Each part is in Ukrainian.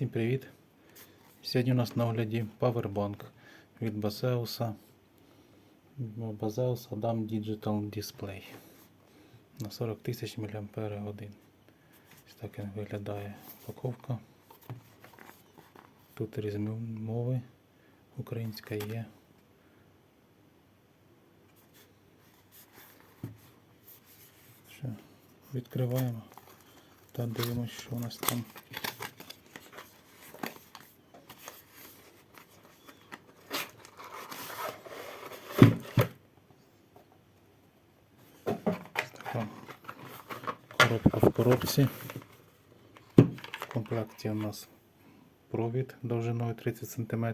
Всім привіт! Сьогодні у нас на огляді Powerbank від Baseus. Baseus Adam Digital Display на 40 тисяч мАч. Ось так він виглядає упаковка. Тут різні мови. Українська є. Що, відкриваємо та дивимося, що у нас там. Така коробка в. В комплекті у нас провід довжиною 30 см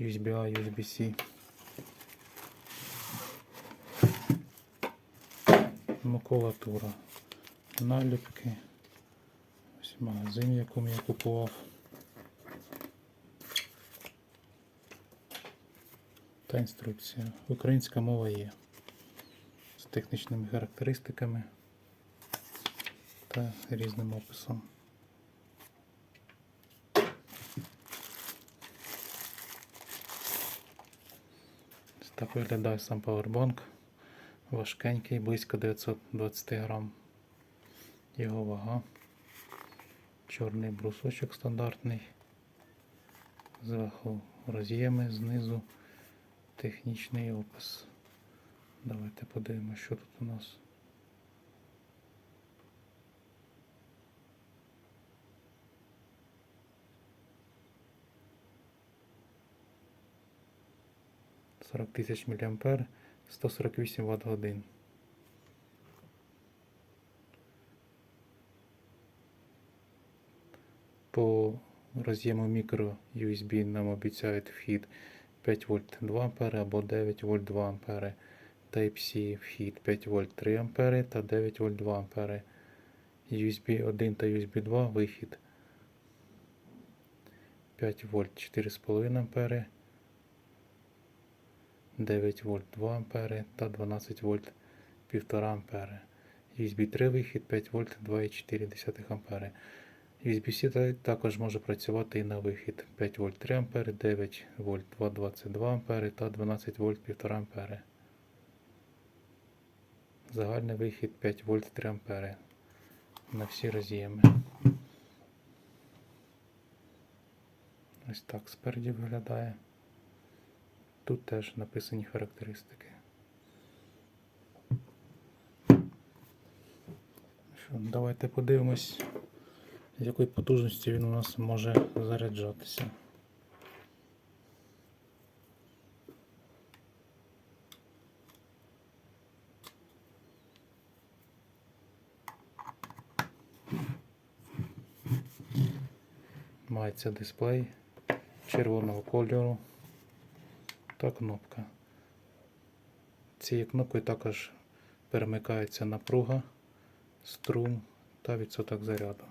USB-A, USB-C. Макулатура, наліпки. Ось магазин, в якому я купував. Та інструкція. Українська мова є з технічними характеристиками та різним описом. Так виглядає сам павербанк. Важкенький, близько 920 грам. Його вага. Чорний брусочок стандартний. Зверху роз'єми, знизу технічний опис. Давайте подивимося, що тут у нас. Сорок тисяч мА, 148 Вт годин. По роз'єму мікро USB нам обіцяють вхід 5 вольт 2 А або 9 вольт 2 А. Type-C вхід 5 вольт 3 А та 9 вольт 2 А. USB 1 та USB 2 вихід 5 вольт 4,5 А. 9 вольт 2 А та 12 вольт 1,5 А. USB 3 вихід 5 вольт 2,4 А. USB-C також може працювати і на вихід 5 вольт 3 А, 9 вольт 2,22 А та 12 вольт 1,5 А. Загальний вихід 5 вольт 3 А на всі роз'єми. Ось так спереді виглядає. Тут теж написані характеристики. Що, давайте подивимось з якої потужності він у нас може заряджатися. Мається дисплей червоного кольору та кнопка. Цією кнопкою також перемикається напруга, струм та відсоток заряду.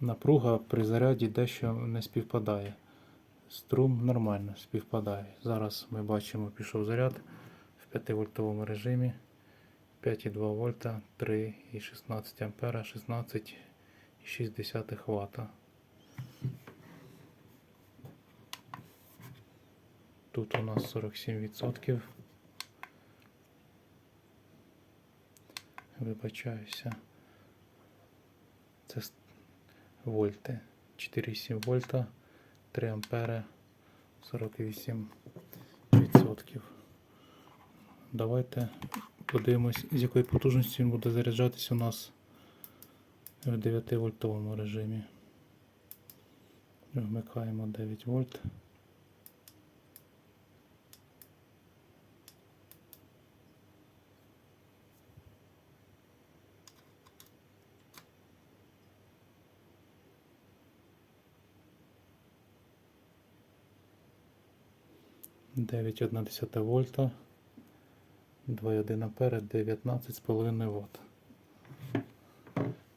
Напруга при заряді дещо не співпадає. Струм нормально співпадає. Зараз ми бачимо, пішов заряд в 5 вольтовому режимі. 5,2 вольта, 3,16 ампера, 16,6 Вт. Тут у нас 47%. Вибачаюся. Це вольти. 4,7 вольта, 3 ампери, 48%. Давайте подивимось, з якої потужності він буде заряджатися у нас в 9 вольтовому режимі. Вмикаємо 9 вольт. Дев'ять одна десята вольта, 2,1 ампера, 19,5 Вт.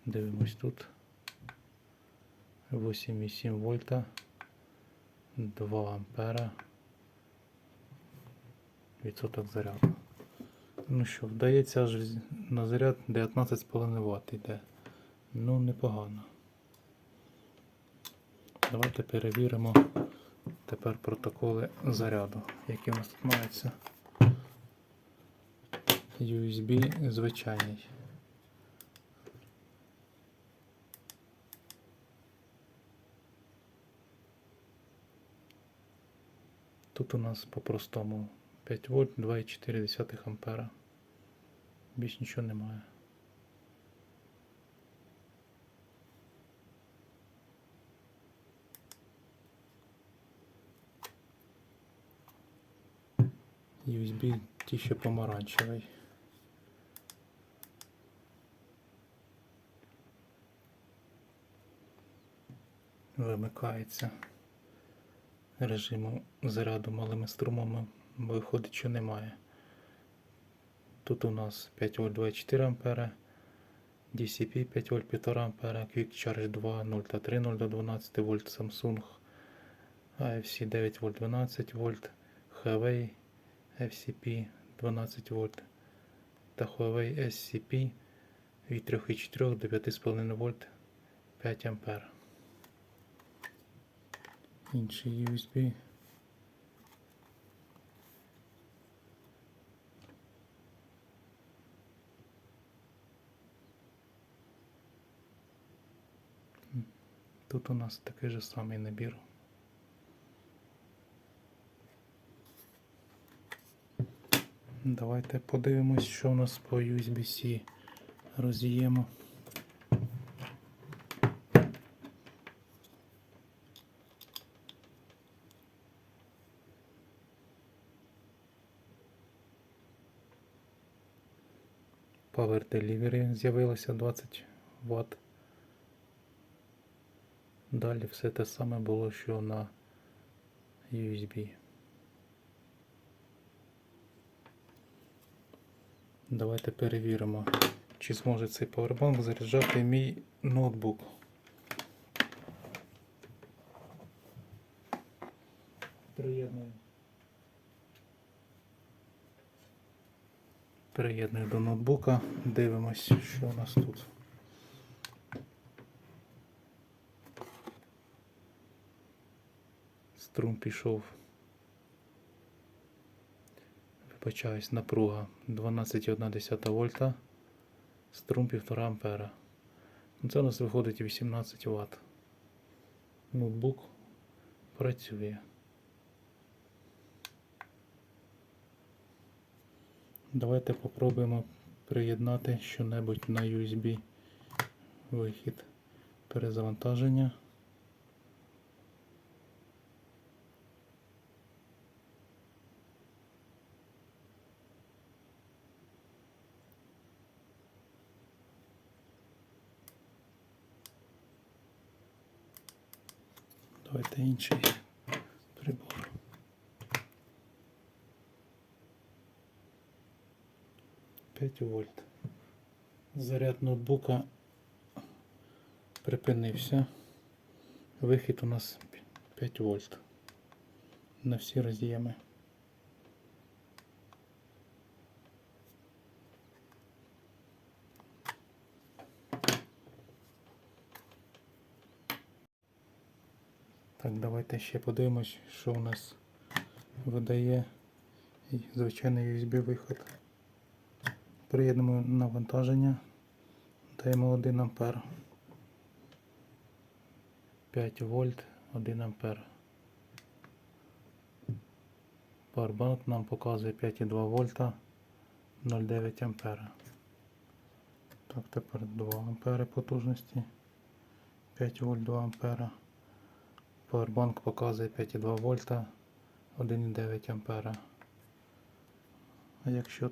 Дивимось тут. 8,7 вольта, 2 ампера. Відсоток заряду. Ну що, вдається аж на заряд 19,5 Вт йде. Ну, непогано. Давайте перевіримо тепер протоколи заряду, які у нас тут маються. USB звичайний. Тут у нас по-простому 5 вольт 2,4 ампера. Більш нічого немає. USB ті ще помаранчевий. Вимикається режиму заряду малими струмами, виходить, що немає. Тут у нас 5 вольт 24 ампера, DCP 5 вольт 1,5 ампера, Quick Charge 2, 0 та 3, 0 до 12 вольт Samsung, AFC 9 вольт 12 вольт, Huawei FCP 12 вольт та Huawei SCP від 3,4 до 5,5 вольт 5 ампер. Інший USB. Тут у нас такий же самий набір. Давайте подивимось, що у нас по USB-C роз'єму. Power Delivery з'явилося 20 Вт. Далі все те саме було, що на USB. Давайте перевіримо, чи зможе цей павербанк заряджати мій ноутбук. Приєдную. Приєдную до ноутбука, дивимось, що у нас тут. Струм пішов. Вибачаюсь, напруга 12,1 вольта, струм 1,5 ампера. Ну, Це у нас виходить 18 Вт. Ноутбук працює. Давайте попробуємо приєднати що-небудь на USB вихід перезавантаження. Давайте інший прибор. П'ять вольт. Заряд ноутбука припинився. Вихід у нас 5 вольт на всі роз'єми. Так, давайте ще подивимось, що у нас видає звичайний USB виход. Приєднуємо навантаження, даємо 1 ампер. 5 вольт, 1 ампер. Powerbank нам показує 5,2 вольта, 0,9 ампера. Так, тепер 2 ампери потужності. 5 вольт, 2 ампера. Powerbank показує 5,2 вольта, 1,9 ампера. А якщо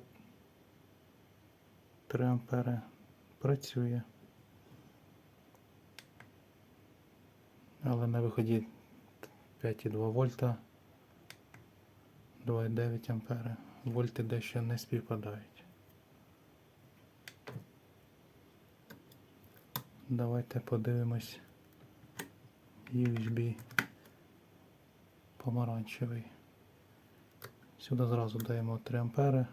3 ампери працює. Але на виході 5,2 вольта, 2,9 ампери. Вольти дещо не співпадають. Давайте подивимось USB помаранчевий. Сюди зразу даємо 3 ампери.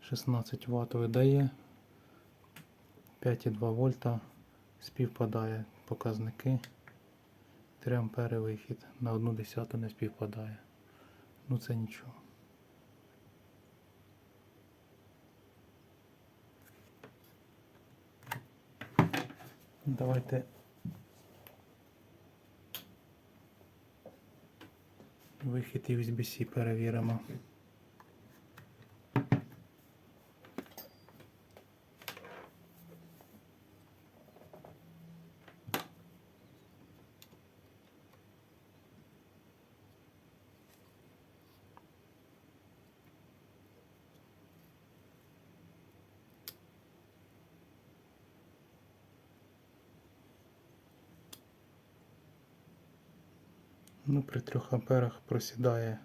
16 Вт видає, 5,2 вольта співпадає показники 3 ампери вихід. На одну десяту не співпадає. Ну це нічого. Давайте вихід USB-C перевіримо. Ну, при 3 амперах просідає.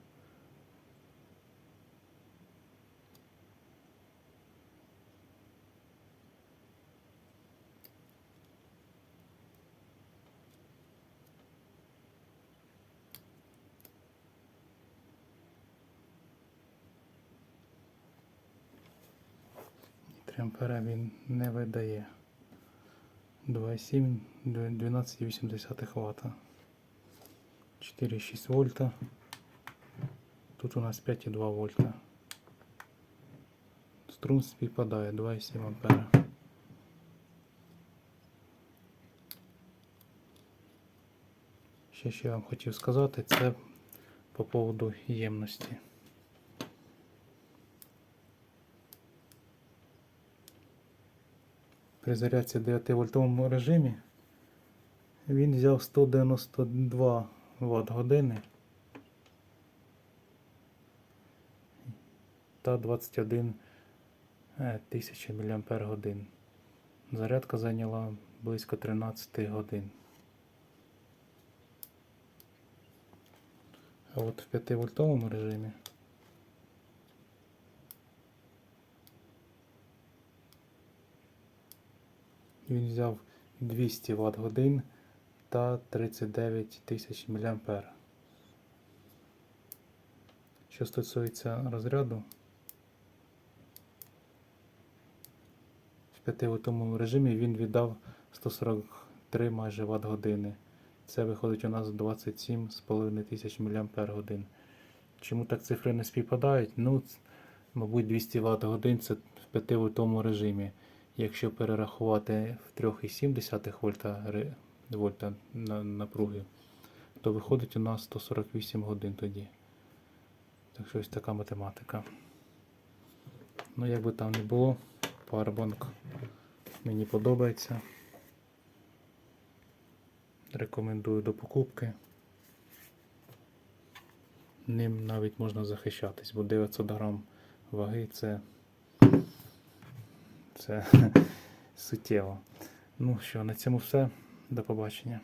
І 3 ампера він не видає. 2,7 12,8 Вт. 4,6 вольта. Тут у нас 5,2 вольта. Струм співпадає 2,7 ампера. Ще що я вам хотів сказати, це по поводу ємності. При зарядці 9 вольтовому режимі він взяв 192 Вт години та 21 е, тисячі мАч годин. Зарядка зайняла близько 13 годин. А от в 5 вольтовому режимі він взяв 200 Вт годин та 39 тисяч мА. Що стосується розряду, в 5 вольтовому режимі він віддав 143 майже Вт години. Це виходить у нас 27,5 тисяч мАч. Чому так цифри не співпадають? Ну, мабуть, 200 Вт годин це в 5 вольтовому режимі. Якщо перерахувати в 3,7 вольта, ре- вольта напруги, то виходить у нас 148 годин тоді. Так що ось така математика. Ну, як би там не було, Powerbank мені подобається. Рекомендую до покупки. Ним навіть можна захищатись, бо 900 грам ваги це, це суттєво. Ну що, на цьому все. До побачення.